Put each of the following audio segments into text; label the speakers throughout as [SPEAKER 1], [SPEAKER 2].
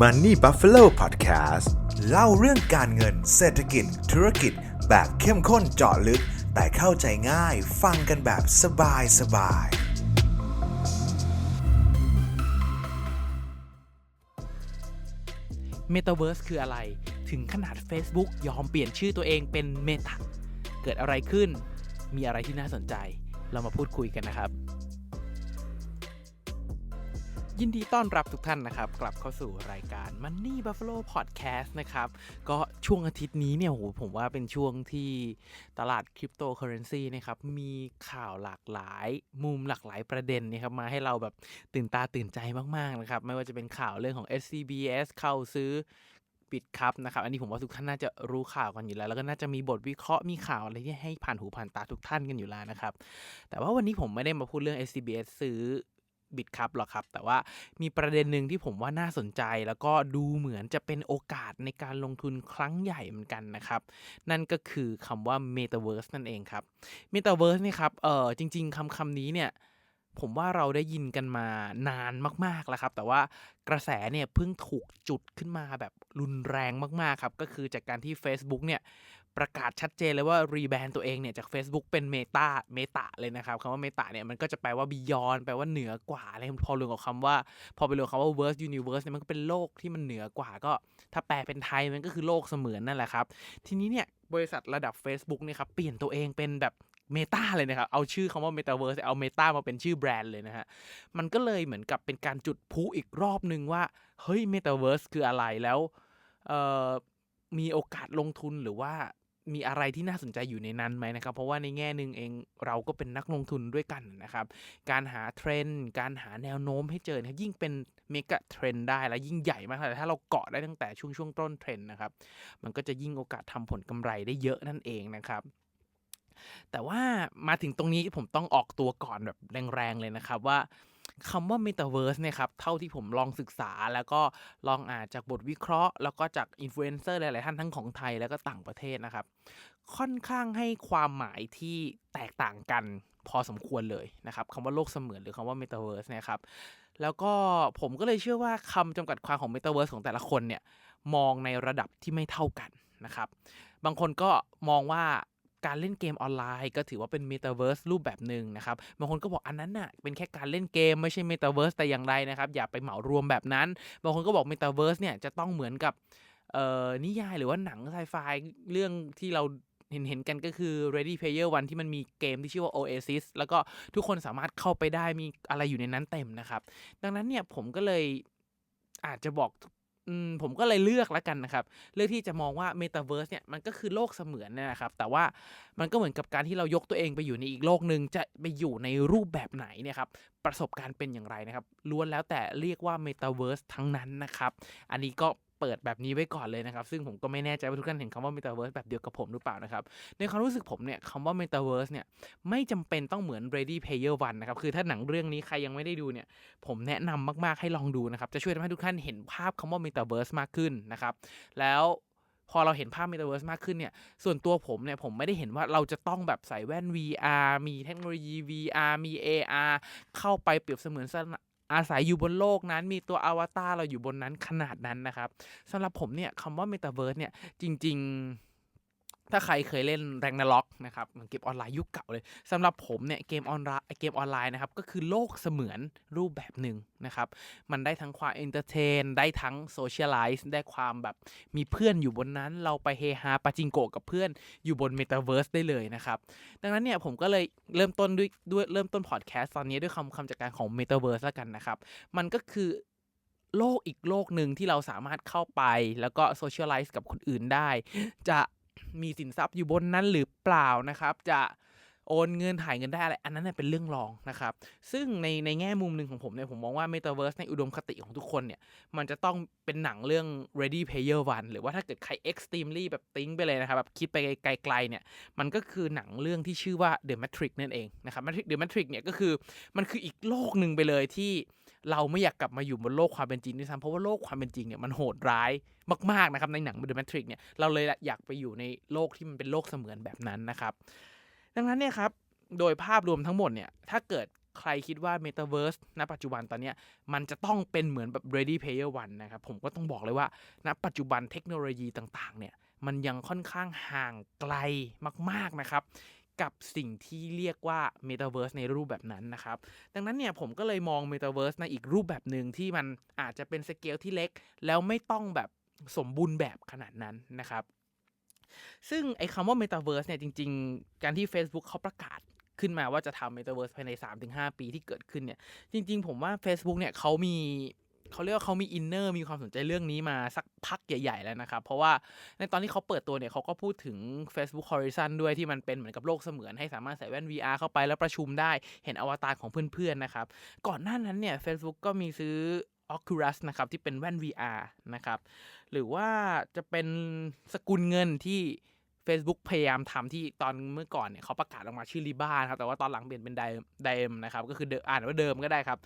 [SPEAKER 1] Money Buffalo Podcast เล่าเรื่องการเงินเศรษฐกิจ ธุรกิจ แบบเข้มข้นเจาะลึก แต่เข้าใจง่ายฟังกันแบบสบายสบาย
[SPEAKER 2] เมตาเวิร์สคืออะไร ถึงขนาด Facebook ยอมเปลี่ยนชื่อตัวเองเป็นเมตาเกิดอะไรขึ้น มีอะไรที่น่าสนใจ เรามาพูดคุยกันนะครับ ยินดีต้อนรับทุกท่านนะครับ กลับเข้าสู่รายการ Money Buffalo Podcast นะครับ ก็ช่วงอาทิตย์นี้เนี่ยโหผมว่าเป็นช่วงที่ตลาดคริปโตเคอเรนซีนะครับ มีข่าวหลากหลายมุมหลากหลายประเด็นนะครับมาให้เราแบบตื่นตาตื่นใจมาก ๆ นะครับ ไม่ว่าจะเป็นข่าวเรื่องของ SCBS เข้าซื้อปิดครับนะครับอันนี้ผมว่าทุกท่านน่าจะรู้ข่าวกันอยู่แล้ว แล้วก็น่าจะมีบทวิเคราะห์มีข่าวอะไรที่ให้ผ่านหูผ่านตาทุกท่านกันอยู่แล้วนะครับ แต่ว่าวันนี้ผมไม่ได้มาพูดเรื่อง SCBS ซื้อ บิตครับหรอกครับ แต่ว่ามีประเด็นหนึ่งที่ผมว่าน่าสนใจ แล้วก็ดูเหมือนจะเป็นโอกาสในการลงทุนครั้งใหญ่เหมือนกันนะครับ นั่นก็คือคำว่า Metaverse นั่นเองครับ Metaverse นี่ครับเออจริง ๆคำคำนี้เนี่ยผมว่าเราได้ยินกันมานานมากๆแล้วครับ แต่ว่ากระแสเนี่ยเพิ่งถูกจุดขึ้นมาแบบรุนแรงมากๆครับ ก็คือจากการที่ Facebook เนี่ย ประกาศชัดเจนเลยว่ารีแบรนด์ตัวเองเนี่ยจาก Facebook เป็น Meta Meta เลยนะครับคำว่า Meta เนี่ยมันก็จะแปลว่า Beyond แปลว่าเหนือกว่าอะไรพอรวมกับคำว่า พอไปรวมคำว่า Verse Universe เนี่ยมันก็เป็นโลกที่มันเหนือกว่าก็ ถ้าแปลเป็นไทยมันก็คือโลกเสมือนนั่นแหละครับ ทีนี้เนี่ยบริษัทระดับ Facebook เนี่ยครับเปลี่ยนตัวเองเป็นแบบเมตาเลยนะครับ เอาชื่อคำว่า Metaverse เอา Meta มาเป็นชื่อแบรนด์เลยนะฮะ มันก็เลยเหมือนกับเป็นการจุดพลุอีกรอบนึงว่า เฮ้ย Metaverse คืออะไรแล้วมีโอกาสลงทุนหรือว่า มีอะไรที่น่าสนใจอยู่ในนั้นไหมนะครับ เพราะว่าในแง่หนึ่งเองเราก็เป็นนักลงทุนด้วยกันนะครับ การหาเทรนด์การหาแนวโน้มให้เจอนะครับยิ่งเป็นเมกะเทรนด์ได้แล้วยิ่งใหญ่มากแต่ถ้าเราเกาะได้ตั้งแต่ช่วงช่วงต้นเทรนด์นะครับ มันก็จะยิ่งโอกาสทำผลกำไรได้เยอะนั่นเองนะครับแต่ว่ามาถึงตรงนี้ผมต้องออกตัวก่อนแบบแรงๆเลยนะครับว่า คำว่า Metaverse เนี่ยครับ เท่าที่ผมลองศึกษาแล้วก็ลองอ่านจากบทวิเคราะห์ แล้วก็จากอินฟลูเอนเซอร์หลาย ๆ ท่านทั้งของไทยแล้วก็ต่างประเทศนะครับ ค่อนข้างให้ความหมายที่แตกต่างกันพอสมควรเลยนะครับคำว่าโลกเสมือนหรือคำว่า Metaverse เนี่ยครับ แล้วก็ผมก็เลยเชื่อว่าคำจำกัดความของ Metaverse ของแต่ละคนเนี่ยมองในระดับที่ไม่เท่ากันนะครับ บางคนก็มองว่า การเล่นเกมออนไลน์ ก็ถือว่าเป็น Metaverse รูปแบบหนึ่งนะครับบางคนก็บอกอันนั้นน่ะเป็นแค่การเล่นเกมไม่ใช่ Metaverse แต่อย่างไรนะครับอย่าไปเหมารวมแบบนั้นบางคนก็บอก Metaverse เนี่ยจะต้องเหมือนกับนิยายหรือว่าหนังไซไฟเรื่องที่เราเห็นเห็นกันก็คือ Ready Player One ที่มันมีเกมที่ชื่อว่า Oasis แล้วก็ทุกคนสามารถเข้าไปได้มีอะไรอยู่ในนั้นเต็มนะครับ ดังนั้นเนี่ยผมก็เลยอาจจะบอก อืมผมก็เลยเลือกแล้วกันนะครับ เลือกที่จะมองว่าเมตาเวิร์สเนี่ยมันก็คือโลกเสมือนนะครับ แต่ว่ามันก็เหมือนกับการที่เรายกตัวเองไปอยู่ในอีกโลกหนึ่งจะไปอยู่ในรูปแบบไหนเนี่ยครับประสบการณ์เป็นอย่างไรนะครับล้วนแล้วแต่เรียกว่าเมตาเวิร์สทั้งนั้นนะครับ อันนี้ก็ เปิดแบบนี้ไว้ก่อนเลยนะครับ ซึ่งผมก็ไม่แน่ใจว่าทุกท่านเห็นคำว่า Metaverse แบบเดียวกับผมหรือเปล่านะครับ ในความรู้สึกผมเนี่ยคำว่า Metaverse เนี่ยไม่จำเป็นต้องเหมือน Ready Player One นะครับ คือถ้าหนังเรื่องนี้ใครยังไม่ได้ดูเนี่ย ผมแนะนำมากๆให้ลองดูนะครับ จะช่วยทำให้ทุกท่านเห็นภาพคำว่า Metaverse มากขึ้นนะครับ แล้วพอเราเห็นภาพ Metaverse มากขึ้นเนี่ย ส่วนตัวผมเนี่ย ผมไม่ได้เห็นว่าเราจะต้องแบบใส่แว่น VR มีเทคโนโลยี VR มี AR เข้าไปเปรียบเสมือนส อาศัยอยู่บนโลกนั้น มีตัวอวตารเราอยู่บนนั้นขนาดนั้นนะครับสำหรับผมเนี่ยคำว่าเมตาเวิร์สเนี่ยจริง ๆ ถ้าใครเคยเล่นแรงนาล็อกนะครับเกมออนไลน์ยุคเก่าเลยสำหรับผมเนี่ยเกมออนไลน์เกมออนไลน์นะครับก็คือโลกเสมือนรูปแบบหนึ่งนะครับมันได้ทั้งความเอนเตอร์เทนได้ทั้งโซเชียลไลซ์ได้ความแบบมีเพื่อนอยู่บนนั้นเราไปเฮฮาปาจิงโกกับเพื่อนอยู่บนเมตาเวิร์สได้เลยนะครับดังนั้นเนี่ยผมก็เลยเริ่มต้นด้วยด้วยเริ่มต้นพอดแคสต์ตอนนี้ด้วยคำคำจากการของเมตาเวิร์สแล้วกันนะครับมันก็คือโลกอีกโลกหนึ่งที่เราสามารถเข้าไปแล้วก็โซเชียลไลซ์กับคนอื่นได้ จะ มีสินทรัพย์อยู่บนนั้นหรือเปล่านะครับ จะโอนเงินถ่ายเงินได้อะไร อันนั้นเป็นเรื่องรองนะครับ ซึ่งในในแง่มุมหนึ่งของผมเนี่ยผมมองว่า Metaverse ในอุดมคติของทุกคนเนี่ย มันจะต้องเป็นหนังเรื่อง Ready Player One หรือว่าถ้าเกิดใคร extremely แบบติ้งไปเลยนะครับแบบคิดไปไกลๆเนี่ย มันก็คือหนังเรื่องที่ชื่อว่า The Matrix นั่นเองนะครับ Matrix The Matrix เนี่ยก็คือมันคืออีกโลกหนึ่งไปเลยที่ เราไม่อยากกลับมาอยู่บนโลกความเป็นจริงด้วยซ้ำเพราะว่าโลกความเป็นจริงเนี่ยมันโหดร้ายมากๆนะครับในหนัง The Matrix เนี่ยเราเลยอยากไปอยู่ในโลกที่มันเป็นโลกเสมือนแบบนั้นนะครับ ดังนั้นเนี่ยครับโดยภาพรวมทั้งหมดเนี่ยถ้าเกิดใครคิดว่า Metaverse ณ ปัจจุบันตอนนี้มันจะต้องเป็นเหมือนแบบ Ready Player One นะครับ ผมก็ต้องบอกเลยว่า ณ ปัจจุบันเทคโนโลยีต่าง ๆ เนี่ย มันยังค่อนข้างห่างไกลมาก ๆ นะครับ กับสิ่งที่เรียกว่า Metaverse ในรูปแบบนั้นนะครับ ดังนั้นเนี่ยผมก็เลยมอง Metaverse ในอีกรูปแบบหนึ่งที่มันอาจจะเป็นสเกลที่เล็ก แล้วไม่ต้องแบบสมบูรณ์แบบขนาดนั้นนะครับ ซึ่งไอ้คำว่า Metaverse เนี่ยจริง ๆ การที่ Facebook เขาประกาศขึ้นมาว่าจะทำ Metaverse ภายใน 3-5 ปีที่เกิดขึ้นเนี่ย จริง ๆ ผมว่า Facebook เนี่ยเขามี เขาเรียกว่าเขามีอินเนอร์มีความสนใจเรื่องนี้มาสักพักใหญ่ ๆ แล้วนะครับ เพราะว่าในตอนที่เขาเปิดตัวเนี่ยเขาก็พูดถึง Facebook Horizon ด้วยที่มันเป็นเหมือนกับโลกเสมือนให้สามารถใส่แว่น VR เข้าไปแล้วประชุมได้เห็นอวตารของเพื่อนๆนะครับ ก่อนหน้านั้นเนี่ย Facebook ก็มีซื้อ Oculus นะครับที่เป็นแว่น VR นะครับหรือว่าจะเป็นสกุลเงินที่ Facebook พยายามทำที่ตอนเมื่อก่อนเนี่ยเขาประกาศออกมาชื่อ Riba นะครับแต่ว่าตอนหลังเปลี่ยนเป็น Diem Diem นะครับก็คืออ่านว่าเดิมก็ได้ครับ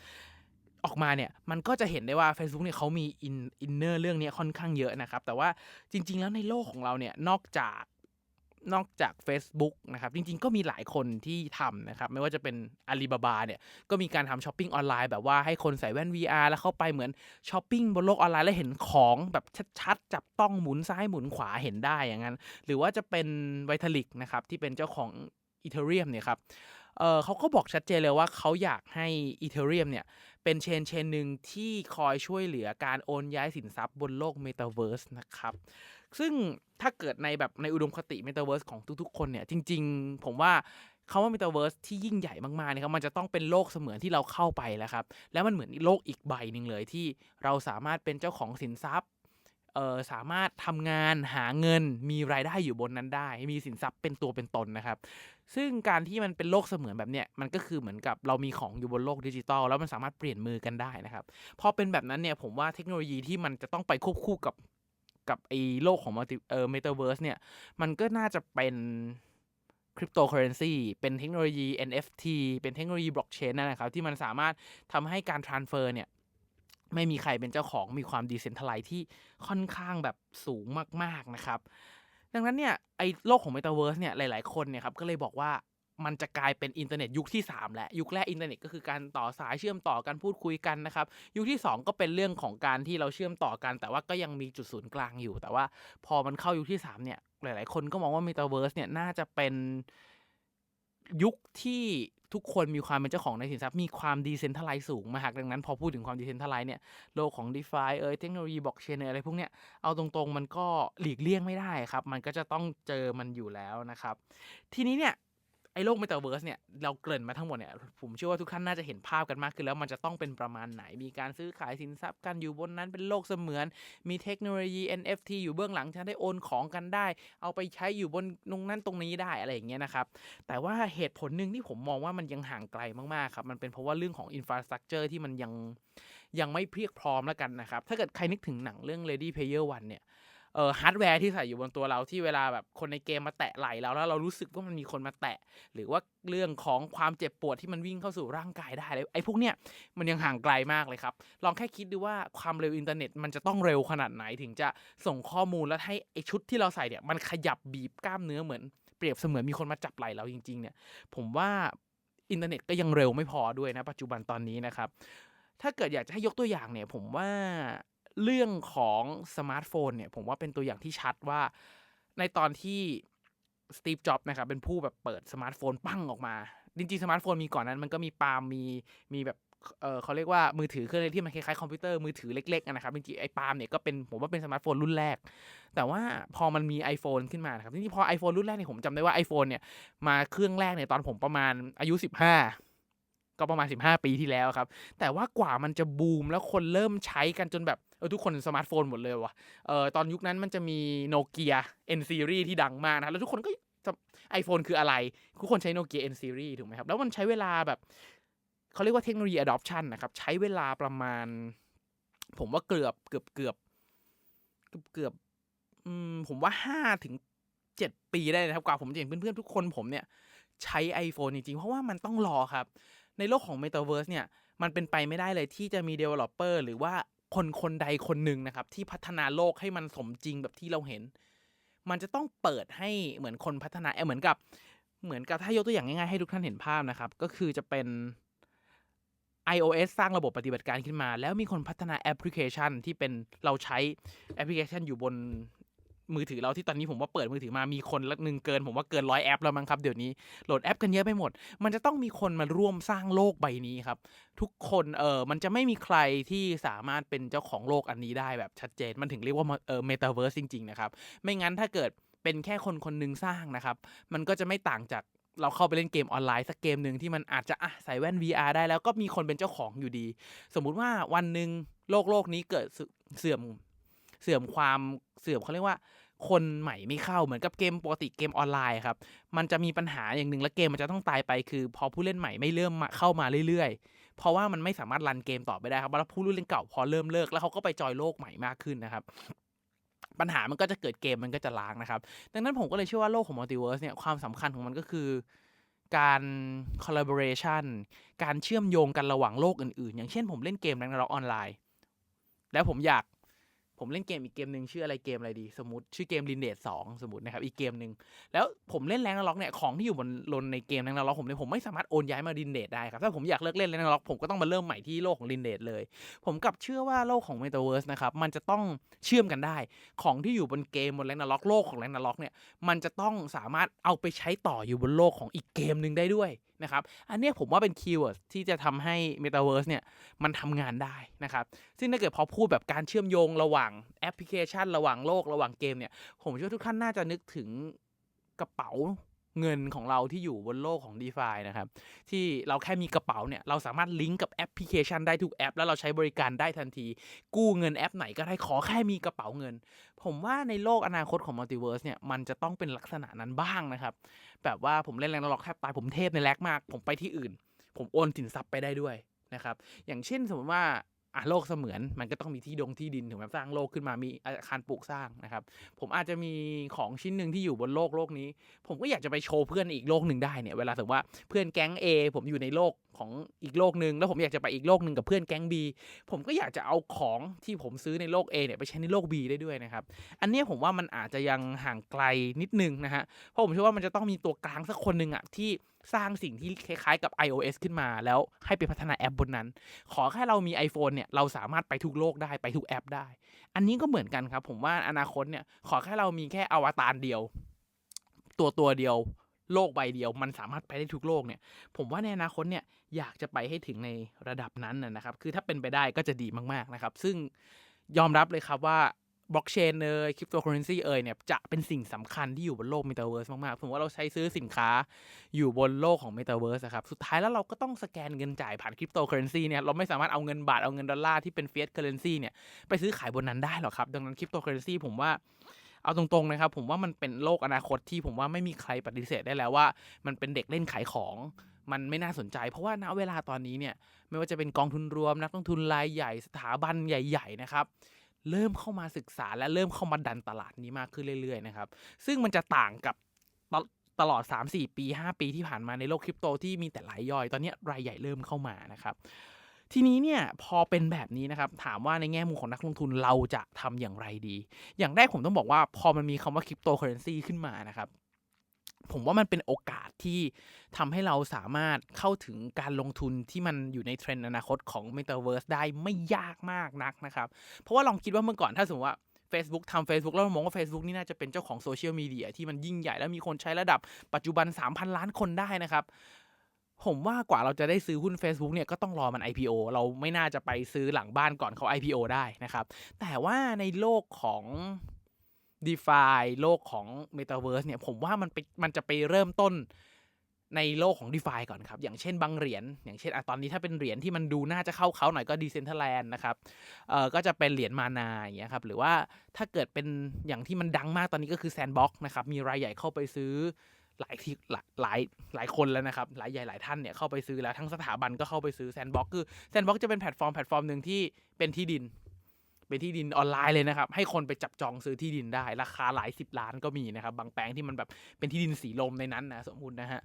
[SPEAKER 2] ออกมาเนี่ยมันก็จะเห็นได้ว่า Facebook เนี่ยเขามีอินอินเนอร์เรื่องนี้ค่อนข้างเยอะนะครับ แต่ว่าจริง ๆ แล้วในโลกของเราเนี่ยนอกจากนอกจาก Facebook นะครับ จริง ๆ ก็มีหลายคนที่ทำนะครับ ไม่ว่าจะเป็น Alibaba เนี่ย ก็มีการทำช้อปปิ้งออนไลน์แบบว่าให้คนใส่แว่น VR แล้วเข้าไปเหมือนช้อปปิ้งบนโลกออนไลน์แล้วเห็นของแบบชัด ๆ จับต้องหมุนซ้ายหมุนขวาเห็นได้อย่างนั้น หรือว่าจะเป็น Vitalik นะครับ ที่เป็นเจ้าของ Ethereum เนี่ยครับ เออเขาก็บอกชัดเจนเลยว่าเขาอยากให้ Ethereum เนี่ยเป็นเชนเชนหนึ่งที่คอยช่วยเหลือการโอนย้ายสินทรัพย์บนโลก Metaverse นะครับ ซึ่งถ้าเกิดในแบบในอุดมคติ Metaverse ของทุกๆ คนเนี่ยจริงๆ ผมว่าคาว่า Metaverse ที่ยิ่งใหญ่มากๆนะครับมันจะต้องเป็นโลกเสมือนที่เราเข้าไปแล้วครับ แล้วมันเหมือนโลกอีกใบหนึ่งเลยที่เราสามารถเป็นเจ้าของสินทรัพย์ เออสามารถทำงานหาเงินมีรายได้อยู่บนนั้นได้ มีสินทรัพย์เป็นตัวเป็นตนนะครับ ซึ่งการที่มันเป็นโลกเสมือนแบบเนี้ยมันก็คือเหมือนกับเรามีของอยู่บนโลกดิจิตอลแล้วมันสามารถเปลี่ยนมือกันได้นะครับพอเป็นแบบนั้นเนี่ยผมว่าเทคโนโลยีที่มันจะต้องไปควบคู่กับกับไอ้โลกของมัลติเอ่อเมตาเวิร์สเนี่ยมันก็น่าจะเป็นคริปโตเคอเรนซีเป็นเทคโนโลยี NFT เป็นเทคโนโลยีบล็อกเชนนั่นแหละครับที่มันสามารถทำให้การ transfer เนี่ย ไม่มีใครเป็นเจ้าของมีความดีเซนทไลที่ค่อนข้างแบบสูงมากๆนะครับ ดังนั้นเนี่ยไอ้โลกของ Metaverse เนี่ยหลาย ๆ คนเนี่ยครับก็เลยบอกว่ามันจะกลายเป็นอินเทอร์เน็ตยุคที่ 3 แล้วยุคแรกอินเทอร์เน็ตก็คือการต่อสายเชื่อมต่อกันพูดคุยกันนะครับ ยุคที่ 2 ก็เป็นเรื่องของการที่เราเชื่อมต่อกัน แต่ว่าก็ยังมีจุดศูนย์กลางอยู่ แต่ว่าพอมันเข้ายุคที่ 3 เนี่ย หลาย ๆ คนก็มองว่า Metaverse เนี่ยน่าจะเป็นยุคที่ ทุกคนมีความเป็นเจ้าของในสินทรัพย์มีความดีเซนทัลไลสูงมากดังนั้น พอพูดถึงความดีเซนทัลไลเนี่ยโลกของ d e f i เอยเทคโนโลยีบล็อกเชนอะไรพวกเนี้ยเอาตรงๆมันก็หลีกเลี่ยงไม่ได้ครับ มันก็จะต้องเจอมันอยู่แล้วนะครับ ทีนี้เนี่ย ไอ้โลก Metaverse เนี่ยเราเกริ่นมาทั้งหมดเนี่ยผมเชื่อว่าทุกท่านน่าจะเห็นภาพกันมากขึ้นแล้วมันจะต้องเป็นประมาณไหน มีการซื้อขายสินทรัพย์กันอยู่บนนั้นเป็นโลกเสมือน มีเทคโนโลยี NFT อยู่เบื้องหลังจะได้โอนของกันได้ เอาไปใช้อยู่บนตรงนั้นตรงนี้ได้อะไรอย่างเงี้ยนะครับ แต่ว่าเหตุผลหนึ่งที่ผมมองว่ามันยังห่างไกลมากๆครับมันเป็นเพราะว่าเรื่องของอินฟราสตรักเจอร์ที่มันยังยังไม่เพียงพร้อมแล้วกันนะครับถ้าเกิดใครนึกถึงหนังเรื่อง Ready Player One เนี่ย เออฮาร์ดแวร์ที่ใส่อยู่บนตัวเราที่เวลาแบบคนในเกมมาแตะไหลเราแล้วเรารู้สึกว่ามันมีคนมาแตะ หรือว่าเรื่องของความเจ็บปวดที่มันวิ่งเข้าสู่ร่างกายได้เลยไอ้พวกเนี้ยมันยังห่างไกลมากเลยครับ ลองแค่คิดดูว่าความเร็วอินเทอร์เน็ตมันจะต้องเร็วขนาดไหนถึงจะส่งข้อมูลแล้วให้ไอ้ชุดที่เราใส่เนี่ยมันขยับบีบกล้ามเนื้อเหมือนเปรียบเสมือนมีคนมาจับไหล่เราจริง ๆ เนี่ย ผมว่าอินเทอร์เน็ตก็ยังเร็วไม่พอด้วยนะ ปัจจุบันตอนนี้นะครับ ถ้าเกิดอยากจะให้ยกตัวอย่างเนี่ย ผมว่า เรื่องของสมาร์ทโฟนเนี่ยผมว่าเป็นตัวอย่างที่ชัดว่าในตอนที่สตีฟจ็อบส์นะครับเป็นผู้แบบเปิดสมาร์ทโฟนปั้งออกมา จริงๆสมาร์ทโฟนมีก่อนนั้น มันก็มีปาล์มมีมีแบบเออเขาเรียกว่ามือถือเครื่องเล็กที่มันคล้ายๆคอมพิวเตอร์มือถือเล็กๆนะครับจริงๆไอ้ปาล์มเนี่ยก็เป็นผมว่าเป็นสมาร์ทโฟนรุ่นแรก แต่ว่าพอมันมี iPhone ขึ้นมานะครับจริงๆพอ iPhone รุ่นแรกเนี่ยผมจำได้ว่า iPhone เนี่ยมาเครื่องแรกเนี่ยตอนผมประมาณอายุ 15 ก็ประมาณ 15 ปีที่แล้วครับแต่ว่ากว่ามันจะบูมแล้วคนเริ่มใช้กันจนแบบ เออทุกคนสมาร์ทโฟนหมดเลยวะเออตอนยุคนั้นมันจะมีโนเกีย N series ที่ดังมากนะแล้วทุกคนก็ไอโฟนคืออะไร ทุกคนใช้โนเกีย N series ถูกไหมครับ แล้วมันใช้เวลาแบบเขาเรียกว่าเทคโนโลยี adoption นะครับ ใช้เวลาประมาณ ผมว่าเกือบเกือบเกือบเกือบเกือบอืมผมว่าห้าถึงเจ็ดปีได้นะครับกว่าผมจะเห็นเพื่อนๆทุกคนผมเนี่ยใช้ iPhone จริงๆ เพราะว่ามันต้องรอครับ ในโลกของ Metaverse เนี่ย มันเป็นไปไม่ได้เลยที่จะมี Developer หรือว่า คนคนใดคนหนึ่งนะครับ ที่พัฒนาโลกให้มันสมจริงแบบที่เราเห็น มันจะต้องเปิดให้เหมือนคนพัฒนาเหมือนกับ เหมือนกับถ้ายกตัวอย่างง่ายๆให้ทุกท่านเห็นภาพนะครับ ก็คือจะเป็น iOS สร้างระบบปฏิบัติการขึ้นมา แล้วมีคนพัฒนาแอปพลิเคชันที่เป็นเราใช้แอปพลิเคชันอยู่บน มือถือเราที่ตอนนี้ผมว่าเปิดมือถือมามีคนละหนึ่งเกิน ผมว่าเกินร้อยแอปแล้วมั้งครับเดี๋ยวนี้โหลดแอปกันเยอะไปหมด มันจะต้องมีคนมาร่วมสร้างโลกใบนี้ครับ ทุกคนเออมันจะไม่มีใครที่สามารถเป็นเจ้าของโลกอันนี้ได้แบบชัดเจน มันถึงเรียกว่าเออเมตาเวิร์สจริงๆนะครับ ไม่งั้นถ้าเกิดเป็นแค่คนคนหนึ่งสร้างนะครับ มันก็จะไม่ต่างจากเราเข้าไปเล่นเกมออนไลน์สักเกมหนึ่งที่มันอาจจะอะใส่แว่น VR ได้แล้วก็มีคนเป็นเจ้าของอยู่ดี สมมุติว่าวันหนึ่งโลกโลกนี้เกิดเสื่อม เสื่อมความเสื่อมเขาเรียกว่า คนใหม่ไม่เข้าเหมือนกับเกมปกติเกมออนไลน์ครับมันจะมีปัญหาอย่างหนึ่งและเกมมันจะต้องตายไปคือ พอผู้เล่นใหม่ไม่เริ่มมาเข้ามาเรื่อยๆ เพราะว่ามันไม่สามารถรันเกมต่อไปได้ครับแล้วผู้เล่นเก่าพอเริ่มเลิกแล้วเขาก็ไปจอยโลกใหม่มากขึ้นนะครับปัญหามันก็จะเกิดเกมมันก็จะล้างนะครับ ดังนั้นผมก็เลยเชื่อว่าโลกของมัลติเวิร์สเนี่ยความสำคัญของมันก็คือการ collaboration การเชื่อมโยงกันระหว่างโลกอื่นๆ อย่างเช่นผมเล่นเกมแรงนรกออนไลน์ แล้วผมอยาก ผมเล่นเกมอีกเกมหนึ่งชื่ออะไรเกมอะไรดี สมมติชื่อเกม l ินเด e สองสมมตินะครับอีกเกมหนึ่งแล้วผมเล่นแรงนร็อกเนี่ยของที่อยู่บนลนในเกมแรงนร็อกผมเนี่ยผมไม่สามารถโอนย้ายมา l ินเด e ได้ครับถ้าผมอยากเลิกเล่นแรงนร็อกผมก็ต้องมาเริ่มใหม่ที่โลกของ l ินเด e เลย ผมกับเชื่อว่าโลกของ Metaverse นะครับมันจะต้องเชื่อมกันได้ ของที่อยู่บนเกมบนแรงนาล็อกโลกของแรงนาล็อกเนี่ยมันจะต้องสามารถเอาไปใช้ต่ออยู่บนโลกของอีกเกมหนึ่งได้ด้วย นะครับ อันนี้ผมว่าเป็นคีย์เวิร์ดที่จะทำให้ Metaverse เนี่ยมันทำงานได้นะครับ ซึ่งถ้าเกิดพอพูดแบบการเชื่อมโยงระหว่างแอปพลิเคชัน ระหว่างโลกระหว่างเกมเนี่ย ผมเชื่อทุกท่านน่าจะนึกถึงกระเป๋า เงินของเราที่อยู่บนโลกของ d e f านะครับที่เราแค่มีกระเป๋าเนี่ยเราสามารถลิงก์กับแอปพลิเคชันได้ทุกแอป แล้วเราใช้บริการได้ทันที กู้เงินแอปไหนก็ได้ขอแค่มีกระเป๋าเงิน ผมว่าในโลกอนาคตของมัลติเวิร์สเนี่ยมันจะต้องเป็นลักษณะนั้นบ้างนะครับแบบว่าผมเล่นแรงล็อกแทบตายผมเทพในแลกมาก ผมไปที่อื่น ผมโอนสินทรัพย์ไปได้ด้วยนะครับอย่างเช่นสมมติว่า อะโลกเสมือนมันก็ต้องมีที่ดงที่ดินถึงแบบสร้างโลกขึ้นมามีอาคารปลูกสร้างนะครับ ผมอาจจะมีของชิ้นหนึ่งที่อยู่บนโลกโลกนี้ ผมก็อยากจะไปโชว์เพื่อนอีกโลกหนึ่งได้เนี่ยเวลาสมมติว่าเพื่อนแก๊ง A ผมอยู่ในโลก ของอีกโลกหนึ่งแล้วผมอยากจะไปอีกโลกหนึ่งกับเพื่อนแก๊ง B ผมก็อยากจะเอาของที่ผมซื้อในโลก A เนี่ยไปใช้ในโลก B ได้ด้วยนะครับ อันนี้ผมว่ามันอาจจะยังห่างไกลนิดนึงนะฮะ เพราะผมเชื่อว่ามันจะต้องมีตัวกลางสักคนหนึ่งอะที่สร้างสิ่งที่คล้ายๆกับ iOS ขึ้นมา แล้วให้ไปพัฒนาแอปบนนั้น ขอแค่เรามี iPhone เนี่ยเราสามารถไปทุกโลกได้ไปทุกแอปได้ อันนี้ก็เหมือนกันครับ ผมว่าอนาคตเนี่ยขอแค่เรามีแค่อวตารเดียว ตัวตัวเดียวโลกใบเดียวมันสามารถไปได้ทุกโลกเนี่ย ผมว่าในอนาคตเนี่ย อยากจะไปให้ถึงในระดับนั้นนะครับ คือถ้าเป็นไปได้ก็จะดีมากๆนะครับ ซึ่งยอมรับเลยครับว่าบล็อกเชนเอยคริปโตเคอเรนซีเอยเนี่ยจะเป็นสิ่งสำคัญที่อยู่บนโลกเมตาเวิร์สมากๆผมว่าเราใช้ซื้อสินค้าอยู่บนโลกของเมตาเวิร์สครับ สุดท้ายแล้วเราก็ต้องสแกนเงินจ่ายผ่านคริปโตเคอเรนซีเนี่ยเราไม่สามารถเอาเงินบาท เอาเงินดอลลาร์ที่เป็นเฟียสเคอเรนซีเนี่ยไปซื้อขายบนนั้นได้หรอกครับ ดังนั้นคริปโตเคอเรนซีผมว่าเอาตรงๆนะครับ ผมว่ามันเป็นโลกอนาคตที่ผมว่าไม่มีใครปฏิเสธได้แล้วว่า มันเป็นเด็กเล่นขายของ มันไม่น่าสนใจ เพราะว่าณเวลาตอนนี้เนี่ยไม่ว่าจะเป็นกองทุนรวมนักลงทุนรายใหญ่สถาบันใหญ่ๆนะครับเริ่มเข้ามาศึกษาและเริ่มเข้ามาดันตลาดนี้มากขึ้นเรื่อยๆนะครับซึ่งมันจะต่างกับตตลอด 3-4 ปี 5 ปีที่ผ่านมาในโลกคริปโตที่มีแต่รายย่อย ตอนนี้รายใหญ่เริ่มเข้ามานะครับทีนี้เนี่ยพอเป็นแบบนี้นะครับถามว่าในแง่มุมของนักลงทุนเราจะทำอย่างไรดี อย่างแรกผมต้องบอกว่าพอมันมีคำว่าคริปโตเคอเรนซีขึ้นมานะครับ ผมว่ามันเป็นโอกาสที่ทำให้เราสามารถเข้าถึงการลงทุนที่มันอยู่ในเทรนด์อนาคตของ Metaverse ได้ไม่ยากมากนักนะครับ เพราะว่าลองคิดว่าเมื่อก่อนถ้าสมมติว่า Facebook ทำ Facebook แล้วมองว่า Facebook นี่น่าจะเป็นเจ้าของโซเชียลมีเดียที่มันยิ่งใหญ่แล้วมีคนใช้ระดับปัจจุบัน 3,000 ล้านคนได้นะครับ ผมว่ากว่าเราจะได้ซื้อหุ้น Facebook เนี่ยก็ต้องรอมัน IPO เราไม่น่าจะไปซื้อหลังบ้านก่อนเขา IPO ได้นะครับ แต่ว่าในโลกของ d e f i โลกของ Metaverse เนี่ยผมว่ามันไปมันจะไปเริ่มต้นในโลกของ d e f i ก่อนครับ อย่างเช่นบางเหรียญอย่างเช่นอะตอนนี้ถ้าเป็นเหรียญที่มันดูน่าจะเข้าเขาหน่อยก็ Decentraland นะครับเอ่อก็จะเป็นเหรียญมานาอย่างเงี้ยครับหรือว่าถ้าเกิดเป็นอย่างที่มันดังมากตอนนี้ก็คือ Sandbox นะครับมีรายใหญ่เข้าไปซื้อหลายที่หลายหลายหลายคนแล้วนะครับหลายใหญ่หลายท่านเนี่ยเข้าไปซื้อแล้วทั้งสถาบันก็เข้าไปซื้อ Sandbox คือ Sandbox จะเป็นแพลตฟอร์มแพลตฟอร์มหนึ่งที่เป็นที่ดิน เป็นที่ดินออนไลน์เลยนะครับ ให้คนไปจับจองซื้อที่ดินได้ ราคาหลายสิบล้านก็มีนะครับ บางแปลงที่มันแบบเป็นที่ดินสีลมในนั้นนะสมมตินะฮะ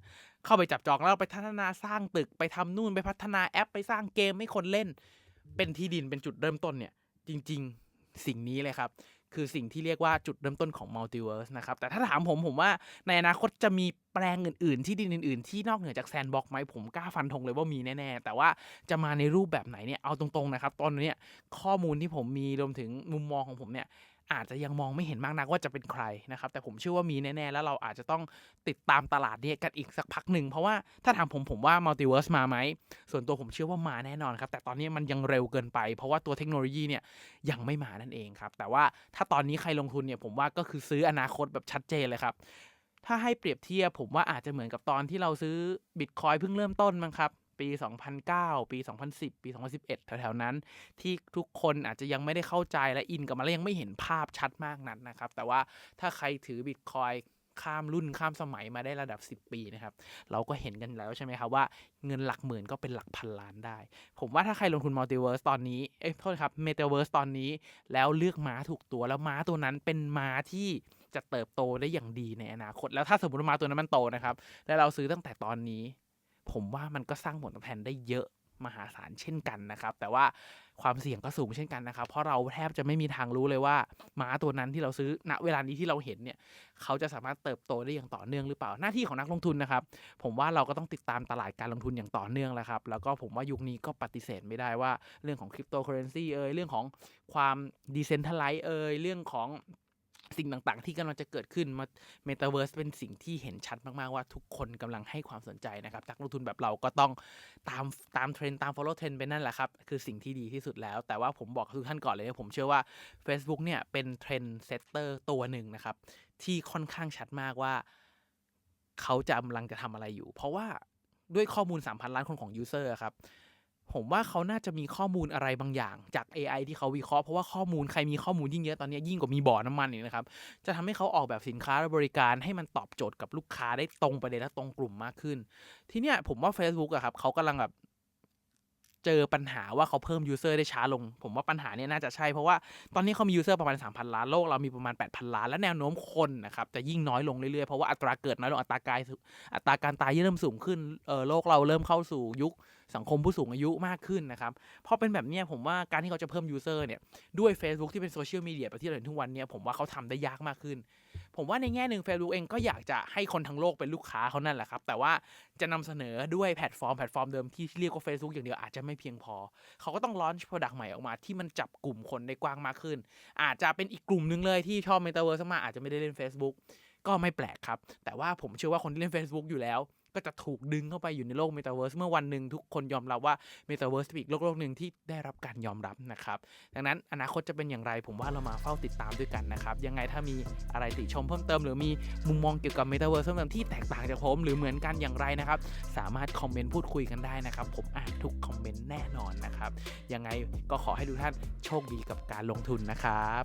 [SPEAKER 2] เข้าไปจับจองแล้วไปพัฒนาสร้างตึกไปทำนู่นไปพัฒนาแอปไปสร้างเกมให้คนเล่น เป็นที่ดินเป็นจุดเริ่มต้นเนี่ย จริง ๆ สิ่งนี้เลยครับ คือสิ่งที่เรียกว่าจุดเริ่มต้นของมัลติเวิร์สนะครับ แต่ถ้าถามผมผมว่าในอนาคตจะมีแปลงอื่น ๆ ที่ดินอื่น ๆ ที่นอกเหนือจากแซนบ็อกไหมผมกล้าฟันธงเลยว่ามีแน่ ๆ แต่ว่าจะมาในรูปแบบไหนเนี่ยเอาตรง ๆ นะครับ ตอนนี้ข้อมูลที่ผมมีรวมถึงมุมมองของผมเนี่ย อาจจะยังมองไม่เห็นมากนักว่าจะเป็นใครนะครับ แต่ผมเชื่อว่ามีแน่ ๆ แล้วเราอาจจะต้องติดตามตลาดนี่ยกันอีกสักพักหนึ่ง เพราะว่าถ้าถามผมผมว่ามัลติเวิร์สมาไหม ส่วนตัวผมเชื่อว่ามาแน่นอนครับ แต่ตอนนี้มันยังเร็วเกินไป เพราะว่าตัวเทคโนโลยีเนี่ยยังไม่มานั่นเองครับ แต่ว่าถ้าตอนนี้ใครลงทุนเนี่ยผมว่าก็คือซื้ออนาคตแบบชัดเจนเลยครับถ้าให้เปรียบเทียบผมว่าอาจจะเหมือนกับตอนที่เราซื้อบิตคอยเพิ่งเริ่มต้นมั้งครับ ปี 2009 ปี 2010 ปี 2011 แถวๆนั้น ที่ทุกคนอาจจะยังไม่ได้เข้าใจและอินกับมันและยังไม่เห็นภาพชัดมากนั้นนะครับ แต่ว่าถ้าใครถือบิตคอยข้ามรุ่นข้ามสมัยมาได้ระดับ 10 ปีนะครับ เราก็เห็นกันแล้วใช่ไหมครับว่าเงินหลักหมื่นก็เป็นหลักพันล้านได้ ผมว่าถ้าใครลงทุนมัลติเวิร์สตอนนี้ เอ้ยโทษครับเมตาเวิร์สตอนนี้ แล้วเลือกม้าถูกตัวแล้วม้าตัวนั้นเป็นม้าที่จะเติบโตได้อย่างดีในอนาคต แล้วถ้าสมมติว่าม้าตัวนั้นมันโตนะครับ แล้วเราซื้อตั้งแต่ตอนนี้ ผมว่ามันก็สร้างผลตอบแทนได้เยอะมหาศาลเช่นกันนะครับ แต่ว่าความเสี่ยงก็สูงเช่นกันนะครับ เพราะเราแทบจะไม่มีทางรู้เลยว่าม้าตัวนั้นที่เราซื้อณเวลานี้ที่เราเห็นเนี่ย เขาจะสามารถเติบโตได้อย่างต่อเนื่องหรือเปล่าหน้าที่ของนักลงทุนนะครับ ผมว่าเราก็ต้องติดตามตลาดการลงทุนอย่างต่อเนื่องแล้วครับ แล้วก็ผมว่ายุคนี้ก็ปฏิเสธไม่ได้ว่าเรื่องของคริปโตเคอเรนซีเอ่ยเรื่องของความดิเซนทัลไลซ์เอ่ยเรื่องของ สิ่งต่างๆ ที่กำลังจะเกิดขึ้นมาเมตาเวิร์สเป็นสิ่งที่เห็นชัดมากๆ ว่าทุกคนกำลังให้ความสนใจนะครับนักลงทุนแบบเราก็ต้องตามตามเทรนตาม follow trend ไปนั่นแหละครับ คือสิ่งที่ดีที่สุดแล้ว แต่ว่าผมบอกทุกท่านก่อนเลยนะผมเชื่อว่า Facebook เนี่ยเป็นเทรนเซตเตอร์ตัวหนึ่งนะครับ ที่ค่อนข้างชัดมากว่า เขาจะกำลังจะทำอะไรอยู่ เพราะว่าด้วยข้อมูล 3,000 ล้านคนของยูเซอร์ครับ ผมว่าเขาน่าจะมีข้อมูลอะไรบางอย่างจาก AI ที่เขาวิเคราะห์เพราะว่าข้อมูลใครมีข้อมูลยิ่งเยอะตอนนี้ยิ่งกว่ามีบ่อน้ำมันอีกนะครับ จะทำให้เขาออกแบบสินค้าและบริการให้มันตอบโจทย์กับลูกค้าได้ตรงประเด็นและตรงกลุ่มมากขึ้น ทีเนี้ยผมว่า Facebook อะครับเขากำลังแบบ เจอปัญหาว่าเขาเพิ่มยูเซอร์ได้ช้าลง ผมว่าปัญหาเนี้ยน่าจะใช่ เพราะว่าตอนนี้เขามียูเซอร์ประมาณ 3,000 ล้านโลก เรามีประมาณ 8,000 ล้าน และแนวโน้มคนนะครับจะยิ่งน้อยลงเรื่อยๆ เพราะว่าอัตราเกิดน้อยลงอัตราการอัตราการตายเริ่มสูงขึ้นเออโลกเราเริ่มเข้าสู่ยุคสังคมผู้สูงอายุมากขึ้นนะครับพอเป็นแบบนี้ผมว่าการที่เขาจะเพิ่มยูเซอร์เนี่ยด้วย Facebook ที่เป็นโซเชียลมีเดียแบบที่เราเห็นทุกวันเนี้ยผมว่าเขาทำได้ยากมากขึ้น ผมว่าในแง่หนึ่ง Facebook เองก็อยากจะให้คนทั้งโลกเป็นลูกค้าเขานั่นแหละครับ แต่ว่าจะนำเสนอด้วยแพลตฟอร์มแพลตฟอร์มเดิมที่เรียกว่า Facebook อย่างเดียวอาจจะไม่เพียงพอ เขาก็ต้องลอนช์โปรดักต์ใหม่ออกมาที่มันจับกลุ่มคนได้กว้างมากขึ้น อาจจะเป็นอีกกลุ่มหนึ่งเลยที่ชอบเมตาเวิร์สมาอาจจะไม่ได้เล่น Facebook ก็ไม่แปลกครับ แต่ว่าผมเชื่อว่าคนที่เล่น Facebook อยู่แล้ว ก็จะถูกดึงเข้าไปอยู่ในโลก Metaverse เมื่อวันหนึ่งทุกคนยอมรับว่า Metaverse เป็นอีกโลกโลกหนึ่งที่ได้รับการยอมรับนะครับ ดังนั้นอนาคตจะเป็นอย่างไรผมว่าเรามาเฝ้าติดตามด้วยกันนะครับ ยังไงถ้ามีอะไรติชมเพิ่มเติม หรือมีมุมมองเกี่ยวกับ Metaverse เพิ่มเติมที่แตกต่างจากผมหรือเหมือนกันอย่างไรนะครับ สามารถคอมเมนต์พูดคุยกันได้นะครับ ผมอ่านทุกคอมเมนต์แน่นอนนะครับ ยังไงก็ขอให้ทุกท่านโชคดีกับการลงทุนนะครับ